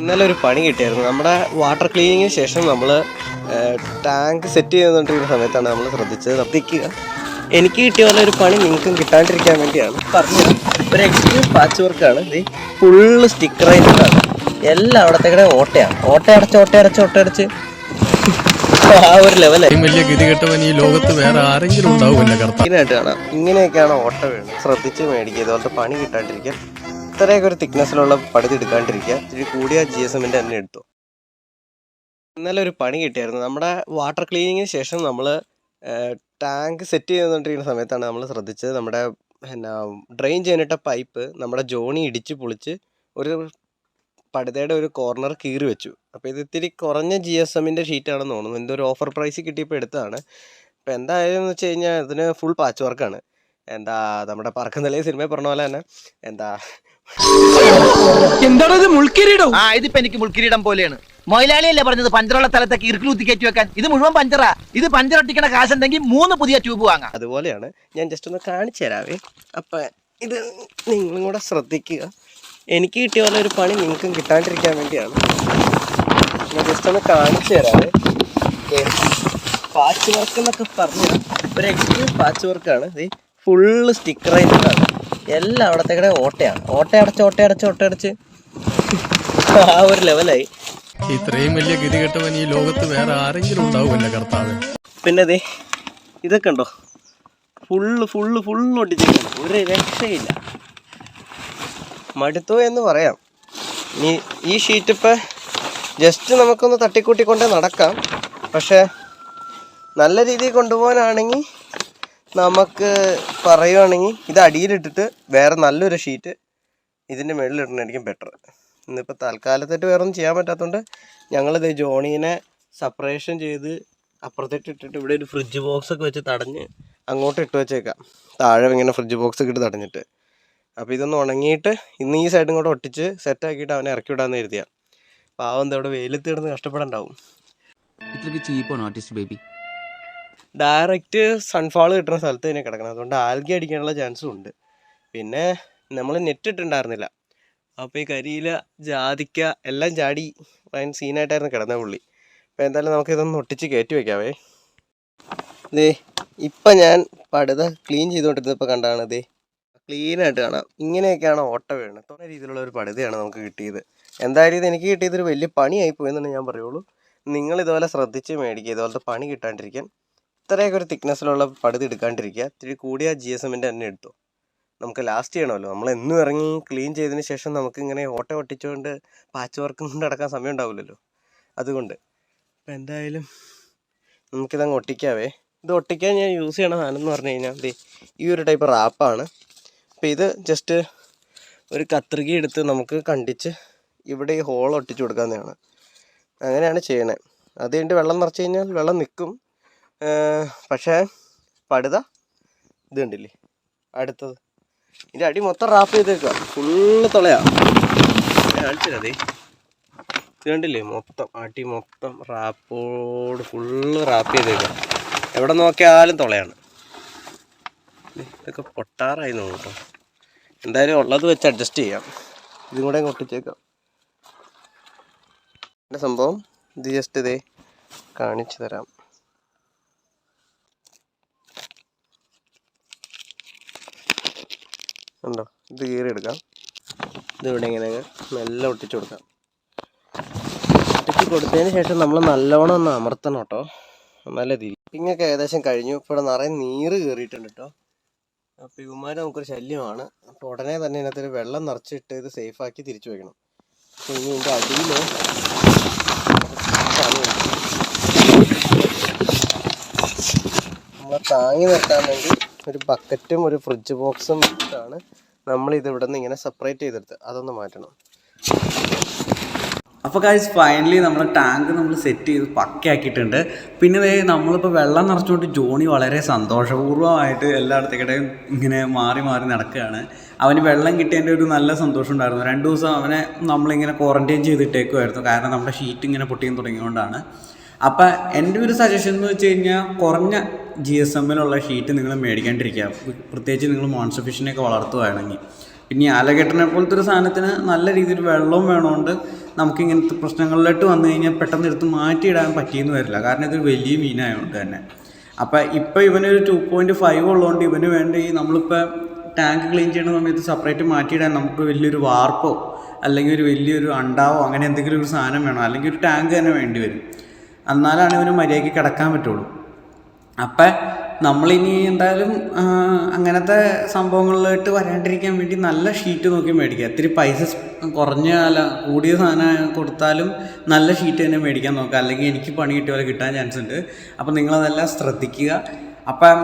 ഇന്നലെ ഒരു പണി കിട്ടിയായിരുന്നു. നമ്മുടെ വാട്ടർ ക്ലീനിങ്ങിന് ശേഷം നമ്മൾ ടാങ്ക് സെറ്റ് ചെയ്തുകൊണ്ടിരിക്കുന്ന സമയത്താണ് നമ്മൾ ശ്രദ്ധിച്ചത്. ശ്രദ്ധിക്കുക എനിക്ക് കിട്ടിയ പോലെ ഒരു പണി നിങ്ങൾക്കും കിട്ടാണ്ടിരിക്കാൻ വേണ്ടിയാണ്. പറഞ്ഞത് ഒരു എക്സ്ട്രീം പാച്ച് വർക്കാണ് ഇത് ഫുള്ള് സ്റ്റിക്കർ ആയിട്ടാണ് എല്ലാം കൂടെ ഓട്ടയാണ്. ഓട്ടയടച്ച് ഓട്ടയടച്ച് ഓട്ടയടച്ച് ആ ഒരു ലെവലായി വലിയ ഗതികെട്ടവൻ ഈ ലോകത്ത് വേറെ ആരെങ്കിലും ഉണ്ടാവുമല്ലോ കർത്താവ്. ഇങ്ങനെയൊക്കെയാണ് ഓട്ട വേണം ശ്രദ്ധിച്ച് മേടിക്കുക. ഇതുപോലത്തെ പണി കിട്ടാണ്ടിരിക്കുക ഇത്രയൊക്കെ ഒരു തിക്നെസ്സിലുള്ള പടുതി എടുക്കാണ്ടിരിക്കുക. ഇത്തിരി കൂടിയ ജി എസ് എമ്മിന്റെ തന്നെ എടുത്തു. ഇന്നലെ ഒരു പണി കിട്ടിയായിരുന്നു. നമ്മുടെ വാട്ടർ ക്ലീനിങ്ങിന് ശേഷം നമ്മൾ ടാങ്ക് സെറ്റ് ചെയ്തുകൊണ്ടിരിക്കുന്ന സമയത്താണ് നമ്മൾ ശ്രദ്ധിച്ചത്. നമ്മുടെ എന്നാ ഡ്രെയിൻ ചെയ്യാനിട്ട പൈപ്പ് നമ്മുടെ ജോണി ഇടിച്ച് പൊളിച്ച് ഒരു പടുതയുടെ ഒരു കോർണർ കീറി വെച്ചു. അപ്പോൾ ഇത് ഇത്തിരി കുറഞ്ഞ ജി എസ് എമ്മിന്റെ ഷീറ്റാണെന്ന് തോന്നുന്നു. എന്തോ ഒരു ഓഫർ പ്രൈസ് കിട്ടിയപ്പോൾ എടുത്തതാണ്. ഇപ്പോൾ എന്തായാലും എന്ന് വെച്ച് കഴിഞ്ഞാൽ ഇതിന് ഫുൾ പാച്ച് വർക്കാണ് എന്താ നമ്മുടെ പറക്കുന്നില്ല സിനിമയിൽ പറഞ്ഞ പോലെ തന്നെ. എന്താ എന്താണ് ഇത് മുൾക്കിരീടോ? ആ ഇതിപ്പോ എനിക്ക് മുൾക്കിരീടം പോലെയാണ്. മൊയിലാളിയല്ലേ പറഞ്ഞത് പഞ്ചറുള്ള സ്ഥലത്തേക്ക് ഇരുക്കിലൂത്തി കയറ്റി വെക്കാൻ? ഇത് മുഴുവൻ പഞ്ചറാ. ഇത് പഞ്ചർ ഒട്ടിക്കണ കാശുണ്ടെങ്കിൽ മൂന്ന് പുതിയ ട്യൂബ് വാങ്ങാം. അതുപോലെയാണ് ഞാൻ ജസ്റ്റ് ഒന്ന് കാണിച്ചു തരാവേ. അപ്പൊ ഇത് നിങ്ങളും കൂടെ ശ്രദ്ധിക്കുക. എനിക്ക് കിട്ടിയ പോലെ ഒരു പണി നിങ്ങൾക്കും കിട്ടാണ്ടിരിക്കാൻ വേണ്ടിയാണ്. ഞാൻ ജസ്റ്റ് ഒന്ന് കാണിച്ചു തരാവേ. പാച്ച് വർക്ക് എന്നൊക്കെ പറഞ്ഞു ഒരു എക്സ്ട്രീം പാച്ച് വർക്കാണ് ഇത് ഫുള്ള് സ്റ്റിക്കർ എല്ലാം അവിടത്തേക്കിടെ ഓട്ടയാണ്. ഓട്ടയടച്ച് ഓട്ടയടച്ച് ഓട്ടയടച്ച് ആ ഒരു ലെവലായി. ഇത്രയും വലിയ ഗതികെട്ടവൻ ഈ ലോകത്ത് വേറെ ആരെങ്കിലും ഉണ്ടാവുമല്ലോ കർത്താവ്? പിന്നെ അതെ ഇതൊക്കെ ഉണ്ടോ? ഫുള്ള് ഫുള്ള് ഫുള്ള് ഒട്ടിച്ചിരിക്കുന്നു. ഒരു രക്ഷയില്ല. മടുത്തു എന്ന് പറയാം. ഈ ഈ ഷീറ്റ് ഇപ്പം ജസ്റ്റ് നമുക്കൊന്ന് തട്ടിക്കൂട്ടിക്കൊണ്ടേ നടക്കാം. പക്ഷേ നല്ല രീതിയിൽ കൊണ്ടുപോകാനാണെങ്കിൽ നമുക്ക് പറയുവാണെങ്കിൽ ഇത് അടിയിലിട്ടിട്ട് വേറെ നല്ലൊരു ഷീറ്റ് ഇതിന്റെ മുകളിൽ ഇടണമായിരിക്കും ബെറ്റർ ഇന്നിപ്പോൾ തൽക്കാലത്തായിട്ട് വേറെ ഒന്നും ചെയ്യാൻ പറ്റാത്തതുകൊണ്ട് ഞങ്ങളിത് ജോണീനെ സെപ്പറേഷൻ ചെയ്ത് അപ്പുറത്തേക്ക് ഇട്ടിട്ട് ഇവിടെ ഒരു ഫ്രിഡ്ജ് ബോക്സ് ഒക്കെ വെച്ച് തടഞ്ഞ് അങ്ങോട്ട് ഇട്ട് വെച്ചേക്കാം. താഴെ ഇങ്ങനെ ഫ്രിഡ്ജ് ബോക്സ് ഒക്കെ ഇട്ട് തടഞ്ഞിട്ട്. അപ്പോൾ ഇതൊന്ന് ഉണങ്ങിയിട്ട് ഇന്ന് ഈ സൈഡും കൂടെ ഒട്ടിച്ച് സെറ്റാക്കിയിട്ട് അവനെ ഇറക്കി വിടാമെന്ന് കരുതിയാ. പാവം ഇവിടെ വെയിലത്ത് കിടന്ന് കഷ്ടപ്പെടണ്ടാവും. ഇത്രയ്ക്ക് ചീപ്പാണ് ആർട്ടിസ്റ്റ് ബേബി ഡയറക്റ്റ് സൺഫാൾ കിട്ടുന്ന സ്ഥലത്ത് തന്നെ കിടക്കണം. അതുകൊണ്ട് ആൽഗി അടിക്കാനുള്ള ചാൻസും ഉണ്ട്. പിന്നെ നമ്മൾ നെറ്റ് ഇട്ടുണ്ടായിരുന്നില്ല അപ്പോൾ ഈ കരിയില ജാതിക്ക എല്ലാം ചാടി ഭയൻ സീനായിട്ടായിരുന്നു കിടന്ന പുള്ളി. അപ്പോൾ എന്തായാലും നമുക്കിതൊന്ന് ഒട്ടിച്ച് കയറ്റി വയ്ക്കാവേ ദേ ഇപ്പം ഞാൻ പടുത ക്ലീൻ ചെയ്തുകൊണ്ടിരുന്നപ്പോൾ കണ്ടാണ്. ദേ ക്ലീനായിട്ട് കാണാം. ഇങ്ങനെയൊക്കെയാണ് ഓട്ട വീഴുന്നത് തോന്നുന്ന രീതിയിലുള്ള ഒരു പടുതയാണ് നമുക്ക് കിട്ടിയത്. എന്തായാലും ഇത് എനിക്ക് കിട്ടിയതൊരു വലിയ പണിയായി പോയെന്നാണ് ഞാൻ പറയുള്ളൂ. നിങ്ങൾ ഇതുപോലെ ശ്രദ്ധിച്ച് മേടിക്കുക. ഇതുപോലത്തെ പണി കിട്ടാണ്ടിരിക്കാൻ ഇത്രയൊക്കെ ഒരു തിക്നെസ്സിലുള്ള പടുതി എടുക്കാണ്ടിരിക്കുക. ഇത്തിരി കൂടിയ ജി എസ് എമ്മിന്റെ തന്നെ എടുത്തു. നമുക്ക് ലാസ്റ്റ് ചെയ്യണമല്ലോ. നമ്മൾ എന്നും ഇറങ്ങി ക്ലീൻ ചെയ്തതിന് ശേഷം നമുക്ക് ഇങ്ങനെ ഓട്ട ഒട്ടിച്ചുകൊണ്ട് പാച്ച് വർക്കും കൊണ്ട് നടക്കാൻ സമയം ഉണ്ടാവില്ലല്ലോ. അതുകൊണ്ട് അപ്പം എന്തായാലും നമുക്കിതങ്ങ് ഒട്ടിക്കാവേ. ഇത് ഒട്ടിക്കാൻ ഞാൻ യൂസ് ചെയ്യണ സാധനം എന്ന് പറഞ്ഞു കഴിഞ്ഞാൽ ദേ ഈ ഒരു ടൈപ്പ് റാപ്പാണ് അപ്പോൾ ഇത് ജസ്റ്റ് ഒരു കത്രിക എടുത്ത് നമുക്ക് കണ്ടിച്ച് ഇവിടെ ഈ ഹോൾ ഒട്ടിച്ചു കൊടുക്കാവുന്നതാണ്. അങ്ങനെയാണ് ചെയ്യണേ. അത് കഴിഞ്ഞിട്ട് വെള്ളം നിറച്ച് കഴിഞ്ഞാൽ വെള്ളം നിൽക്കും. പക്ഷേ പടുത ഇത് അടുത്തത്. ഇതിന്റെ അടി മൊത്തം റാപ്പ് ചെയ്തേക്കുക ഫുള്ള് തുളയാണ് കാണിച്ചതേ ഇത് മൊത്തം അടി മൊത്തം റാപ്പോട് ഫുള്ള് റാപ്പ് ചെയ്തേക്കുക എവിടെ നോക്കിയാലും തുളയാണ്. ഇതൊക്കെ പൊട്ടാറായി നോക്കട്ടോ കേട്ടോ. എന്തായാലും ഉള്ളത് വെച്ച് അഡ്ജസ്റ്റ് ചെയ്യാം. ഇതും കൂടെ ഒട്ടിച്ചേക്കാം. എന്റെ സംഭവം? ഇത് ജസ്റ്റ് ഇതേ കാണിച്ചു തരാം ഉണ്ടോ? ഇത് കീറി എടുക്കാം. ഇത് ഇവിടെ ഇങ്ങനെ നല്ല ഒട്ടിച്ചു കൊടുക്കാം. ഒട്ടിച്ച് കൊടുത്തതിന് ശേഷം നമ്മൾ നല്ലോണം ഒന്ന് അമർത്തണം കേട്ടോ. നല്ല തിരിപ്പിങ്ങൊക്കെ ഏകദേശം കഴിഞ്ഞു. ഇപ്പോൾ ഇവിടെ നിറയെ നീറ് കയറിയിട്ടുണ്ട് കേട്ടോ. അപ്പോൾ ഇവന്മാർ നമുക്കൊരു ശല്യമാണ്. അപ്പോൾ ഉടനെ തന്നെ ഇതിനകത്തൊരു വെള്ളം നിറച്ചിട്ട് ഇത് സേഫാക്കി തിരിച്ചു വെക്കണം. അപ്പോൾ ഇനി ഇതിന്റെ അടിയിൽ നമ്മളെ താങ്ങി നിർത്താൻ വേണ്ടി ഒരു ബക്കറ്റും ഒരു ഫ്രിഡ്ജ് ബോക്സും ആണ് നമ്മൾ ഇത് ഇവിടെ നിന്ന് ഇങ്ങനെ സെപ്പറേറ്റ് ചെയ്തെടുത്ത് അതൊന്ന് മാറ്റണം. അപ്പോൾ കാഴ്ച ഫൈനലി നമ്മൾ ടാങ്ക് നമ്മൾ സെറ്റ് ചെയ്ത് പക്കയാക്കിയിട്ടുണ്ട്. പിന്നെ നമ്മളിപ്പോൾ വെള്ളം നിറച്ചുകൊണ്ട് ജോണി വളരെ സന്തോഷപൂർവമായിട്ട് എല്ലായിടത്തേക്കിടെയും ഇങ്ങനെ മാറി മാറി നടക്കുകയാണ്. അവന് വെള്ളം കിട്ടിയതിന്റെ ഒരു നല്ല സന്തോഷം ഉണ്ടായിരുന്നു. രണ്ട് ദിവസം അവനെ നമ്മളിങ്ങനെ ക്വാറന്റൈൻ ചെയ്തിട്ടേക്കുമായിരുന്നു കാരണം നമ്മുടെ ഷീറ്റ് ഇങ്ങനെ പൊട്ടിയും തുടങ്ങിയതുകൊണ്ടാണ്. അപ്പം എന്റെ ഒരു സജഷൻ എന്ന് വെച്ച് കഴിഞ്ഞാൽ കുറഞ്ഞ ജി എസ് എമ്മിലുള്ള ഷീറ്റ് നിങ്ങൾ മേടിക്കാണ്ടിരിക്കുക. പ്രത്യേകിച്ച് നിങ്ങൾ മോൺസ്റ്റർ ഫിഷിനെയൊക്കെ വളർത്തുകയാണെങ്കിൽ പിന്നെ ആലകെട്ടനെ പോലത്തെ ഒരു സാധനത്തിന് നല്ല രീതിയിൽ വെള്ളവും വേണമുണ്ട് നമുക്ക് ഇങ്ങനത്തെ പ്രശ്നങ്ങളിലോട്ട് വന്നു കഴിഞ്ഞാൽ പെട്ടെന്ന് എടുത്ത് മാറ്റിയിടാൻ പറ്റിയെന്ന് വരില്ല. കാരണം ഇതൊരു വലിയ മീനായതുകൊണ്ട് തന്നെ. അപ്പം ഇപ്പം ഇവനൊരു ടു പോയിന്റ് ഫൈവ് ഉള്ളതുകൊണ്ട് ഇവന് വേണ്ടി നമ്മളിപ്പോൾ ടാങ്ക് ക്ലീൻ ചെയ്യുന്ന സമയത്ത് സെപ്പറേറ്റ് മാറ്റിയിടാൻ നമുക്ക് വലിയൊരു വാർപ്പോ അല്ലെങ്കിൽ ഒരു വലിയൊരു അണ്ടാവോ അങ്ങനെ എന്തെങ്കിലും ഒരു സാധനം വേണം? അല്ലെങ്കിൽ ഒരു ടാങ്ക് തന്നെ വേണ്ടി വരും. എന്നാലാണ് ഇവന് മര്യാദയ്ക്ക് കിടക്കാൻ പറ്റുള്ളൂ. അപ്പം നമ്മളിനി എന്തായാലും അങ്ങനത്തെ സംഭവങ്ങളിലോട്ട് വരാണ്ടിരിക്കാൻ വേണ്ടി നല്ല ഷീറ്റ് നോക്കി മേടിക്കുക. ഇത്തിരി പൈസ കുറഞ്ഞ അല്ല കൂടിയ സാധനം കൊടുത്താലും നല്ല ഷീറ്റ് തന്നെ മേടിക്കാൻ നോക്കുക. അല്ലെങ്കിൽ എനിക്ക് പണി കിട്ടിയ പോലെ കിട്ടാൻ ചാൻസ് ഉണ്ട് അപ്പം നിങ്ങളതെല്ലാം ശ്രദ്ധിക്കുക. അപ്പം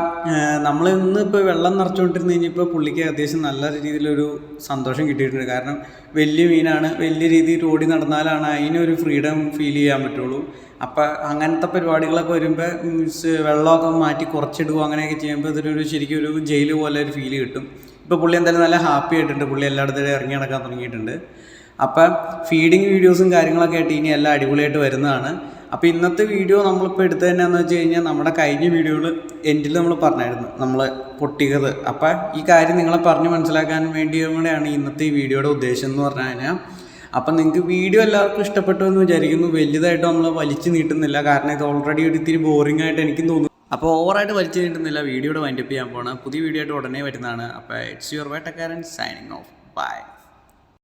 നമ്മൾ ഇന്ന് ഇപ്പോൾ വെള്ളം നിറച്ചുകൊണ്ടിരുന്ന് കഴിഞ്ഞപ്പോൾ പുള്ളിക്ക് അത്യാവശ്യം നല്ല രീതിയിലൊരു സന്തോഷം കിട്ടിയിട്ടുണ്ട്. കാരണം വലിയ മീനാണ് വലിയ രീതിയിൽ ഓടി നടന്നാലാണ് അതിനൊരു ഫ്രീഡം ഫീൽ ചെയ്യാൻ പറ്റുള്ളൂ. അപ്പം അങ്ങനത്തെ പരിപാടികളൊക്കെ വരുമ്പോൾ മീൻസ് വെള്ളമൊക്കെ മാറ്റി കുറച്ചിടുകയോ അങ്ങനെയൊക്കെ ചെയ്യുമ്പോൾ ഇതൊരു ശരിക്കും ഒരു ജയിൽ പോലെ ഒരു ഫീൽ കിട്ടും. ഇപ്പോൾ പുള്ളി എന്തായാലും നല്ല ഹാപ്പി ആയിട്ടുണ്ട്. പുള്ളി എല്ലായിടത്തും ഇറങ്ങി നടക്കാൻ തുടങ്ങിയിട്ടുണ്ട്. അപ്പം ഫീഡിങ് വീഡിയോസും കാര്യങ്ങളൊക്കെ ആയിട്ട് ഇനി എല്ലാം അടിപൊളിയായിട്ട് വരുന്നതാണ്. അപ്പോൾ ഇന്നത്തെ വീഡിയോ നമ്മളിപ്പോൾ എടുത്തു തന്നെയാണെന്ന് വെച്ച് കഴിഞ്ഞാൽ നമ്മുടെ കഴിഞ്ഞ വീഡിയോകൾ എൻഡിൽ നമ്മൾ പറഞ്ഞായിരുന്നു. നമ്മൾ പൊട്ടിയത്. അപ്പം ഈ കാര്യം നിങ്ങളെ പറഞ്ഞ് മനസ്സിലാക്കാൻ വേണ്ടിയും കൂടെയാണ് ഇന്നത്തെ ഈ വീഡിയോയുടെ ഉദ്ദേശം എന്ന് പറഞ്ഞു കഴിഞ്ഞാൽ അപ്പം നിങ്ങൾക്ക് വീഡിയോ എല്ലാവർക്കും ഇഷ്ടപ്പെട്ടു എന്ന് വിചാരിക്കുന്നു. വലുതായിട്ട് നമ്മൾ വലിച്ചു നീട്ടുന്നില്ല. കാരണം ഇത് ഓൾറെഡി ഒരു ഇത്തിരി ബോറിംഗ് ആയിട്ട് എനിക്കും തോന്നുന്നു. അപ്പോൾ ഓവറായിട്ട് വലിച്ചു നീട്ടുന്നില്ല. വീഡിയോയുടെ വൈൻഡപ്പ് ചെയ്യാൻ പോകണം പുതിയ വീഡിയോ ആയിട്ട് ഉടനെ വരുന്നതാണ്. അപ്പോൾ ഇറ്റ്സ് യുവർ വേട്ടക്കാരൻ സൈനിങ് ഓഫ് ബൈ